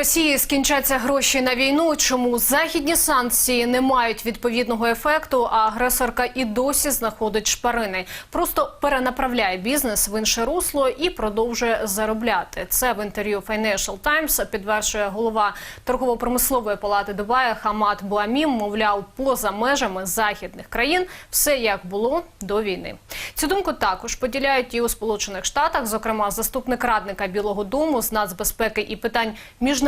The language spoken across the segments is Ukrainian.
Росії скінчаться гроші на війну. Чому західні санкції не мають відповідного ефекту? А агресорка і досі знаходить шпарини, просто перенаправляє бізнес в інше русло і продовжує заробляти. Це в інтерв'ю Financial Times підтверджує голова торгово-промислової палати Дубая Хамад Буамім. Мовляв, поза межами західних країн все як було до війни. Цю думку також поділяють і у Сполучених Штатах, зокрема, заступник радника Білого Дому з нацбезпеки і питань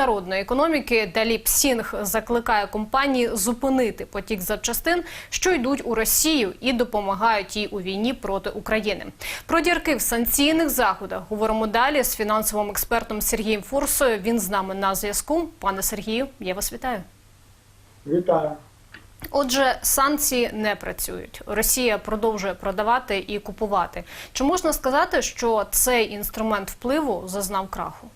міжнародної економіки Даліп Сінг закликає компанії зупинити потік запчастин, що йдуть у Росію, і допомагають їй у війні проти України. Про дірки в санкційних заходах говоримо далі з фінансовим експертом Сергієм Фурсою. Він з нами на зв'язку. Пане Сергію, я вас вітаю. Вітаю. Отже, санкції не працюють. Росія продовжує продавати і купувати. Чи можна сказати, що цей інструмент впливу зазнав краху?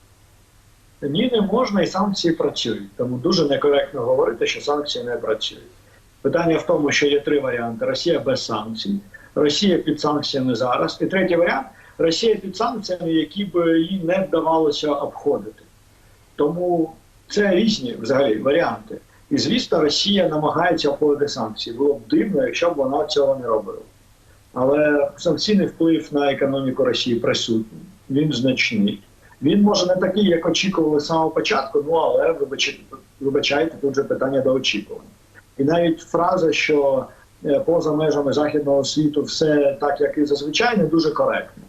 Ні, не можна, і санкції працюють. Тому дуже некоректно говорити, що санкції не працюють. Питання в тому, що є три варіанти: Росія без санкцій, Росія під санкціями зараз. І третій варіант Росія під санкціями, які б їй не вдавалося обходити. Тому це різні взагалі варіанти. І звісно, Росія намагається обходити санкції. Було б дивно, якщо б вона цього не робила. Але санкційний вплив на економіку Росії присутній. Він значний. Він може не такий, як очікували з самого початку, ну але вибачайте, тут же питання до очікування. І навіть фраза, що е, поза межами західного світу все так, як і зазвичай, не дуже коректно.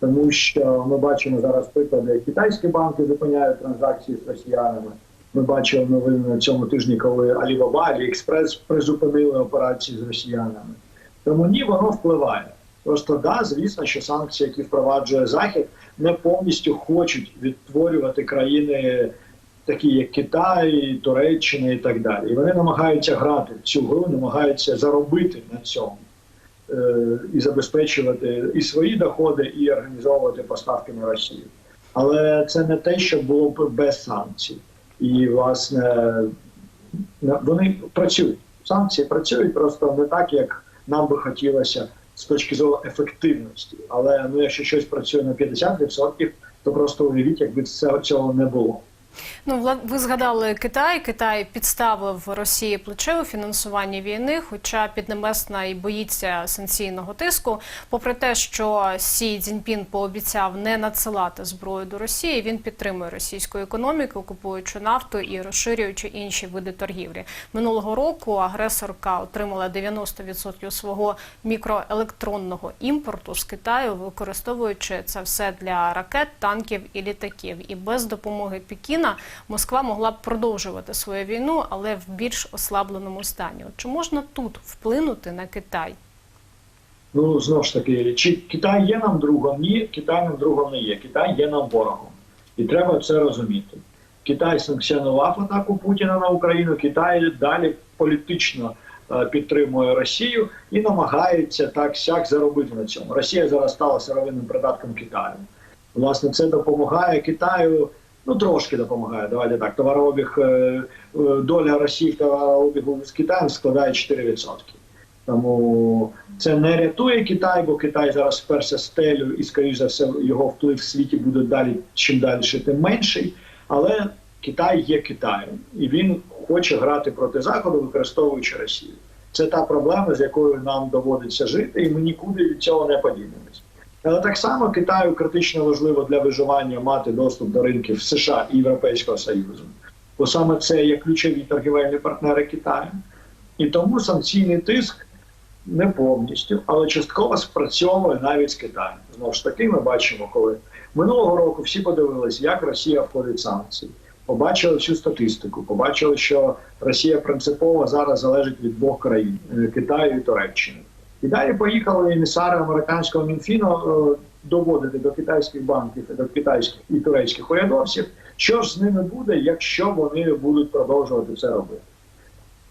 Тому що ми бачимо зараз приклади, як китайські банки зупиняють транзакції з росіянами. Ми бачили новини на цьому тижні, коли Alibaba, AliExpress призупинили операції з росіянами. Тому ні, воно впливає. Просто да, звісно, що санкції, які впроваджує Захід, не повністю хочуть відтворювати країни, такі як Китай, Туреччина і так далі. І вони намагаються грати в цю гру, намагаються заробити на цьому е, і забезпечувати і свої доходи, і організовувати поставки на Росію. Але це не те, що було б без санкцій. І власне вони працюють. Санкції працюють просто не так, як нам би хотілося з точки зору ефективності. Але ну, якщо щось працює на 50%, то просто уявіть, якби цього, не було. Ну, ви згадали Китай. Китай підставив Росії плече у фінансуванні війни, хоча Піднебесна і боїться санкційного тиску. Попри те, що Сі Цзіньпін пообіцяв не надсилати зброю до Росії, він підтримує російську економіку, купуючи нафту і розширюючи інші види торгівлі. Минулого року агресорка отримала 90% свого мікроелектронного імпорту з Китаю, використовуючи це все для ракет, танків і літаків. І без допомоги Пекіна Москва могла б продовжувати свою війну, але в більш ослабленому стані. Чи можна тут вплинути на Китай? Ну знову ж таки, чи Китай є нам другом? Ні, Китай нам другом не є. Китай є нам ворогом, і треба це розуміти. Китай санкціонував атаку Путіна на Україну. Китай далі політично е, підтримує Росію і намагається так сяк заробити на цьому. Росія зараз стала сировинним придатком Китаю. Власне, це допомагає Китаю. Ну трошки допомагає. Давайте так. Товарообіг е, е, доля Росії в товарообігу з Китаєм складає 4%. Тому це не рятує Китай, бо Китай зараз вперся стелю, і, скоріш за все, його вплив в світі буде далі чим далі, тим менший. Але Китай є Китаєм, і він хоче грати проти Заходу, використовуючи Росію. Це та проблема, з якою нам доводиться жити, і ми нікуди від цього не подінемось. Але так само Китаю критично важливо для виживання мати доступ до ринків США і Європейського Союзу, бо саме це є ключові торгівельні партнери Китаю. І тому санкційний тиск не повністю, але частково спрацьовує навіть з Китаєм. Знову ж таки, ми бачимо, коли минулого року всі подивилися, як Росія входить санкції. Побачили всю статистику, побачили, що Росія принципово зараз залежить від двох країн е, Китаю і Туреччини. І далі поїхали емісари американського мінфіну е, доводити до китайських банків, до китайських і турецьких урядовців, що ж з ними буде, якщо вони будуть продовжувати це робити.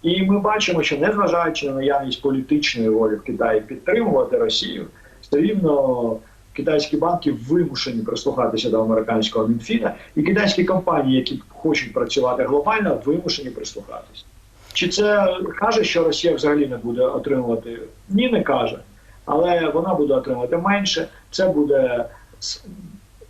І ми бачимо, що незважаючи на наявність політичної волі в Китаї підтримувати Росію, все рівно китайські банки вимушені прислухатися до американського Мінфіна, і китайські компанії, які хочуть працювати глобально, вимушені прислухатися. Чи це каже, що Росія взагалі не буде отримувати? Ні, не каже. Але вона буде отримувати менше. Це буде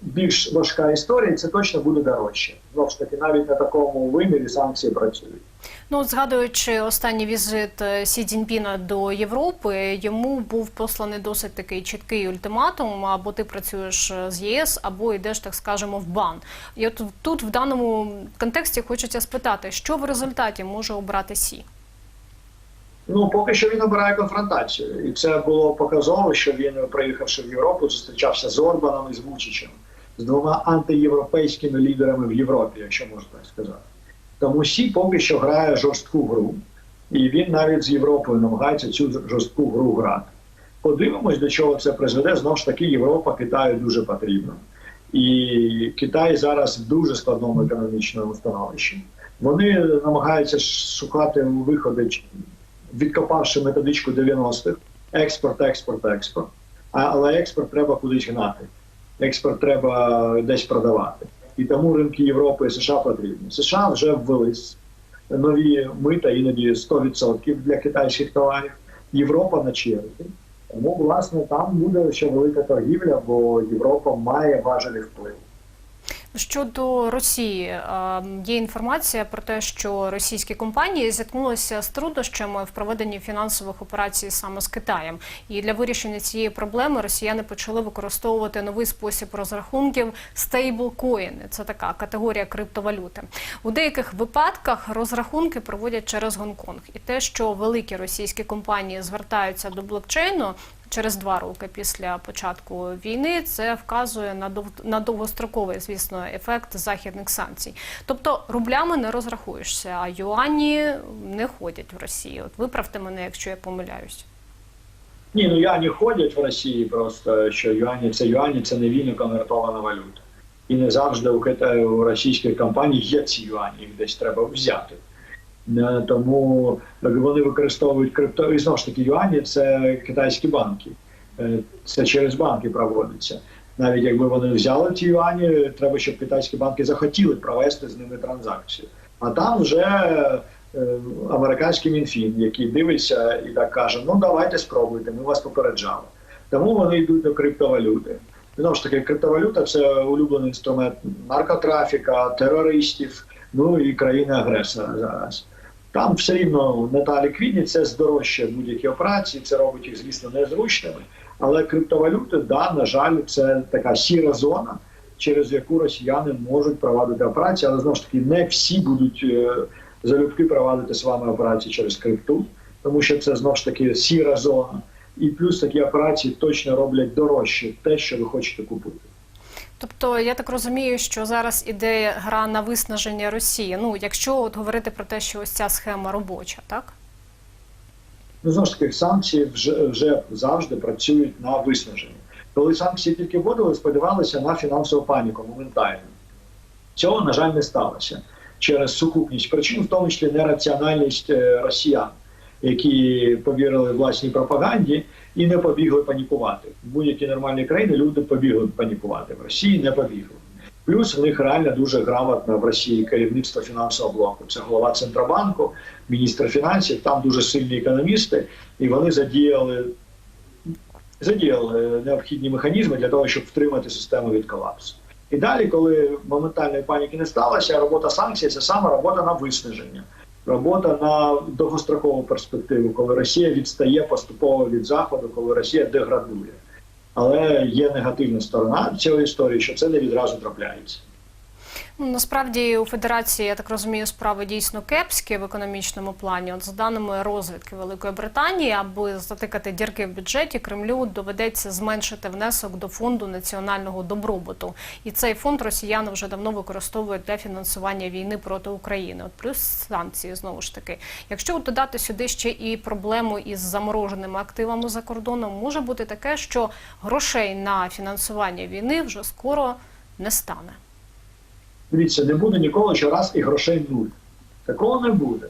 більш важка історія, і це точно буде дорожче. Знову ж таки, навіть на такому вимірі санкції працюють. Ну, згадуючи останній візит е, Сі Цзіньпіна до Європи, йому був посланий досить такий чіткий ультиматум: або ти працюєш е, з ЄС, або йдеш, так скажемо, в бан. І от тут в даному контексті хочеться спитати, що в результаті може обрати Сі? Ну, поки що він обирає конфронтацію. І це було показово, що він, приїхавши в Європу, зустрічався з Орбаном і з Вучичем, з двома антиєвропейськими лідерами в Європі, якщо можна так сказати. Тому Сі поки що грає жорстку гру, і він навіть з Європою намагається цю жорстку гру грати. Подивимось, до чого це призведе. Знову ж таки, Європа Китаю дуже потрібна. І Китай зараз в дуже складному економічному становищі. Вони намагаються шукати виходи відкопавши методичку 90-х, експорт, експорт, експорт. Але експорт треба кудись гнати. Експорт треба десь продавати. І тому ринки Європи і США потрібні. США вже ввели нові мита, іноді 100% для китайських товарів. Європа на черзі. Тому, власне, там буде ще велика торгівля, бо Європа має важелі вплив. Щодо Росії, е, є інформація про те, що російські компанії зіткнулися з труднощами в проведенні фінансових операцій саме з Китаєм. І для вирішення цієї проблеми росіяни почали використовувати новий спосіб розрахунків стейблкоїни. Це така категорія криптовалюти. У деяких випадках розрахунки проводять через Гонконг. І те, що великі російські компанії звертаються до блокчейну, через два роки після початку війни це вказує на дов... на довгостроковий, звісно, ефект західних санкцій. Тобто рублями не розрахуєшся, а юані не ходять в Росії. От виправте мене, якщо я помиляюсь. Ні, ну юані ходять в Росії, просто що юані це юані, це не вільно конвертована валюта. І не завжди у Китаю у російських компаній є ці юані, їх десь треба взяти. Е, Тому вони використовують крипто. І знову ж таки, юані це китайські банки. Е, Це через банки проводиться. Навіть якби вони взяли ті юані, треба, щоб китайські банки захотіли провести з ними транзакцію. А там вже е, американський мінфін, який дивиться і так каже: ну давайте спробуйте, ми вас попереджали. Тому вони йдуть до криптовалюти. Знову ж таки, криптовалюта це улюблений інструмент наркотрафіка, терористів, ну і країни-агресора зараз. Там все рівно не та ліквідність, це здорожчає будь-які операції, це робить їх, звісно, незручними. Але криптовалюти, да, на жаль, це така сіра зона, через яку росіяни можуть провадити операції, але знову ж таки не всі будуть е, залюбки провадити з вами операції через крипту, тому що це знову ж таки сіра зона. І плюс такі операції точно роблять дорожче те, що ви хочете купити. Тобто я так розумію, що зараз іде гра на виснаження Росії. Ну, якщо от говорити про те, що ось ця схема робоча, так? Ну, знову ж таки, санкції вже, вже завжди працюють на виснаження. Коли санкції тільки вводили, сподівалися на фінансову паніку моментально. Цього, на жаль, не сталося через сукупність причин, в тому числі нераціональність е, росіян, які повірили власній пропаганді і не побігли панікувати. В будь-якій нормальній країні люди побігли панікувати. В Росії не побігли. Плюс в них реально дуже грамотно в Росії керівництво фінансового блоку. Це голова Центробанку, міністр фінансів, там дуже сильні економісти, і вони задіяли, задіяли необхідні механізми для того, щоб втримати систему від колапсу. І далі, коли моментальної паніки не сталося, робота санкцій це саме робота на виснаження, робота на довгострокову перспективу, коли Росія відстає поступово від заходу, коли Росія деградує. Але є негативна сторона цієї історії, що це не відразу трапляється. Ну, насправді у Федерації, я так розумію, справи дійсно кепські в економічному плані. От за даними розвідки Великої Британії, аби затикати дірки в бюджеті, Кремлю доведеться зменшити внесок до фонду національного добробуту. І цей фонд росіяни вже давно використовують для фінансування війни проти України. От плюс санкції знову ж таки. Якщо додати сюди ще і проблему із замороженими активами за кордоном, може бути таке, що грошей на фінансування війни вже скоро не стане. Дивіться, не буде ніколи щораз і грошей нуль. Такого не буде.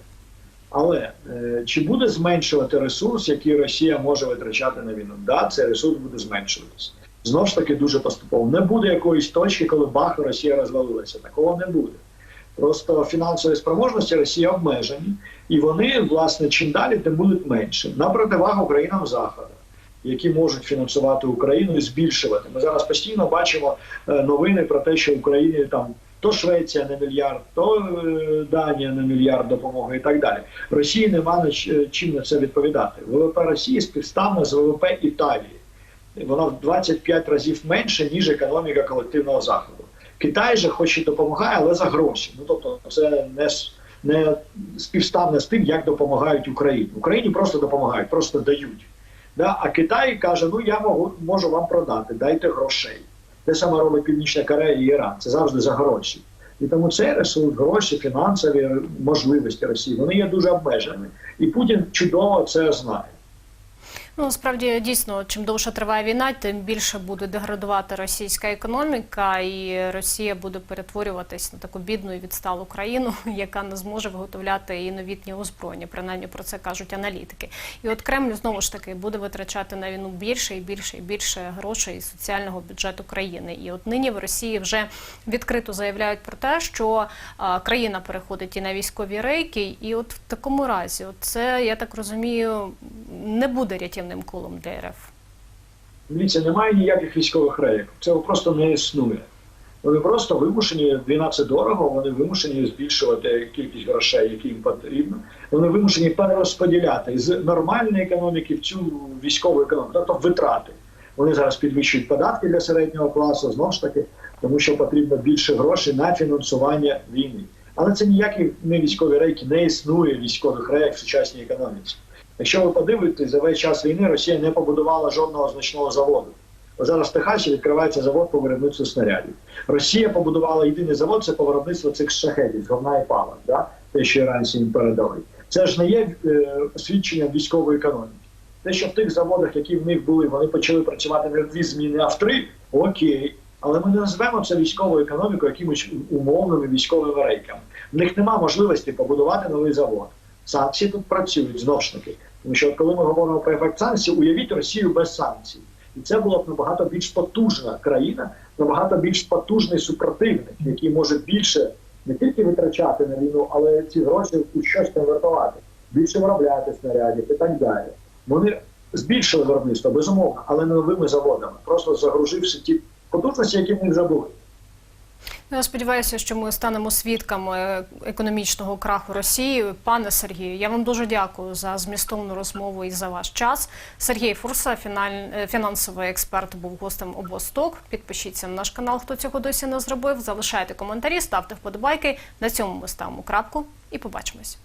Але е, чи буде зменшувати ресурс, який Росія може витрачати на війну? Да, цей ресурс буде зменшуватися. Знову ж таки, дуже поступово. Не буде якоїсь точки, коли бах Росія розвалилася. Такого не буде. Просто фінансові спроможності Росії обмежені, і вони, власне, чим далі, тим будуть менше. На противагу країнам Заходу. які можуть фінансувати Україну і збільшувати. Ми зараз постійно бачимо е, новини про те, що Україні там то Швеція на мільярд, то е, Данія на мільярд допомоги і так далі. Росії нема на чим на це відповідати. ВВП Росії співставно з ВВП Італії. Вона в 25 разів менше, ніж економіка колективного заходу. Китай же хоч і допомагає, але за гроші. Ну тобто, це не, не співставне з тим, як допомагають Україні. Україні просто допомагають, просто дають. Да? А Китай каже: ну я можу, можу вам продати, дайте грошей. Те саме робить Північна Корея і Іран. Це завжди за гроші. І тому цей ресурс, гроші, фінансові можливості Росії, вони є дуже обмеженими. І Путін чудово це знає. Ну, справді дійсно, чим довше триває війна, тим більше буде деградувати російська економіка, і Росія буде перетворюватись на таку бідну і відсталу країну, яка не зможе виготовляти і новітні озброєння. Принаймні про це кажуть аналітики. І от Кремль знову ж таки буде витрачати на війну більше і більше і більше грошей із соціального бюджету країни. І от нині в Росії вже відкрито заявляють про те, що країна переходить і на військові рейки. І от в такому разі, от це я так розумію, не буде рятівним колом для РФ. Дивіться, немає ніяких військових рейок. Цього просто не існує. Вони просто вимушені, війна це дорого, вони вимушені збільшувати кількість грошей, які їм потрібно. Вони вимушені перерозподіляти з нормальної економіки в цю військову економіку, тобто витрати. Вони зараз підвищують податки для середнього класу, знову ж таки, тому що потрібно більше грошей на фінансування війни. Але це ніякі не військові рейки, не існує військових рейок в сучасній економіці. Якщо ви подивитесь, за весь час війни Росія не побудувала жодного значного заводу. Зараз в Техасі відкривається завод по виробництву снарядів. Росія побудувала єдиний завод це по виробництву цих шахетів, говна і пала, да? те, що іранці їм передали. Це ж не є е, свідченням військової економіки. Те, що в тих заводах, які в них були, вони почали працювати не дві зміни, а в три, окей. Але ми не назвемо це військовою економікою якимось умовними військовими рейками. В них нема можливості побудувати новий завод. Санкції тут працюють знову ж таки. Тому що коли ми говоримо про ефект санкцій, уявіть Росію без санкцій. І це була б набагато більш потужна країна, набагато більш потужний супротивник, який може більше не тільки витрачати на війну, але ці гроші у щось конвертувати, більше виробляти снарядів і так далі. Вони збільшили виробництво, безумовно, але не новими заводами, просто загруживши ті потужності, які в них вже були. Ну, Я сподіваюся, що ми станемо свідками економічного краху Росії. Пане Сергію, я вам дуже дякую за змістовну розмову і за ваш час. Сергій Фурса, фіналь... е, фінансовий експерт, був гостем обосток. Підпишіться на наш канал, хто цього досі не зробив. Залишайте коментарі, ставте вподобайки. На цьому ми ставимо крапку і побачимось.